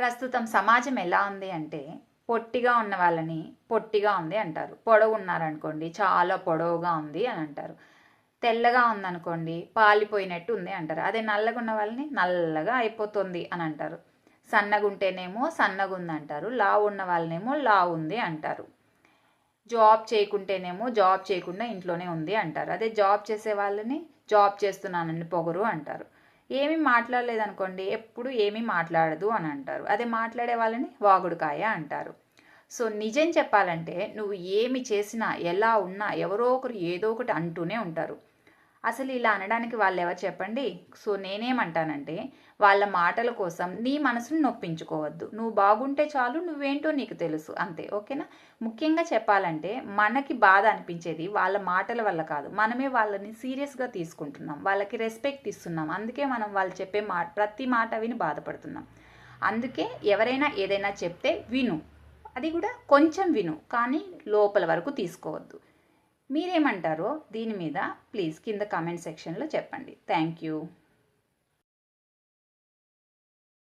ప్రస్తుతం సమాజం ఎలా ఉంది అంటే పొట్టిగా ఉన్న వాళ్ళని పొట్టిగా ఉంది అంటారు. పొడవు ఉన్నారనుకోండి చాలా పొడవుగా ఉంది అని అంటారు. తెల్లగా ఉందనుకోండి పాలిపోయినట్టు ఉంది అంటారు. అదే నల్లగా ఉన్న వాళ్ళని నల్లగా అయిపోతుంది అని అంటారు. సన్నగుంటేనేమో సన్నగా ఉంది అంటారు లావు ఉన్న వాళ్ళనేమో లావు ఉంది అంటారు. జాబ్ చేయకుంటేనేమో జాబ్ చేయకుండా ఇంట్లోనే ఉంది అంటారు. అదే జాబ్ చేసే వాళ్ళని జాబ్ చేస్తున్నానని పొగరు అంటారు. ఏమీ మాట్లాడలేదనుకోండి ఎప్పుడు ఏమీ మాట్లాడదు అని అంటారు. అదే మాట్లాడే వాళ్ళని వాగుడుకాయ అంటారు. సో నిజం చెప్పాలంటే నువ్వు ఏమి చేసినా ఎలా ఉన్నా ఎవరో ఒకరు ఏదో ఒకటి అంటూనే ఉంటారు. అసలు ఇలా అనడానికి వాళ్ళు ఎవరు చెప్పండి? సో నేనేమంటానంటే వాళ్ళ మాటల కోసం నీ మనసును నొప్పించుకోవద్దు. నువ్వు బాగుంటే చాలు నువ్వేంటో నీకు తెలుసు. అంతే ఓకేనా? ముఖ్యంగా చెప్పాలంటే మనకి బాధ అనిపించేది వాళ్ళ మాటల వల్ల కాదు. మనమే వాళ్ళని సీరియస్గా తీసుకుంటున్నాం. వాళ్ళకి రెస్పెక్ట్ ఇస్తున్నాం. అందుకే మనం వాళ్ళు చెప్పే మా ప్రతి మాట విని బాధపడుతున్నాం. అందుకే ఎవరైనా ఏదైనా చెప్తే విను. అది కూడా కొంచెం విను. కానీ లోపల వరకు తీసుకోవద్దు. మీరేమంటారో దీని మీద ప్లీజ్ కింద కామెంట్ సెక్షన్లో చెప్పండి. Thank you.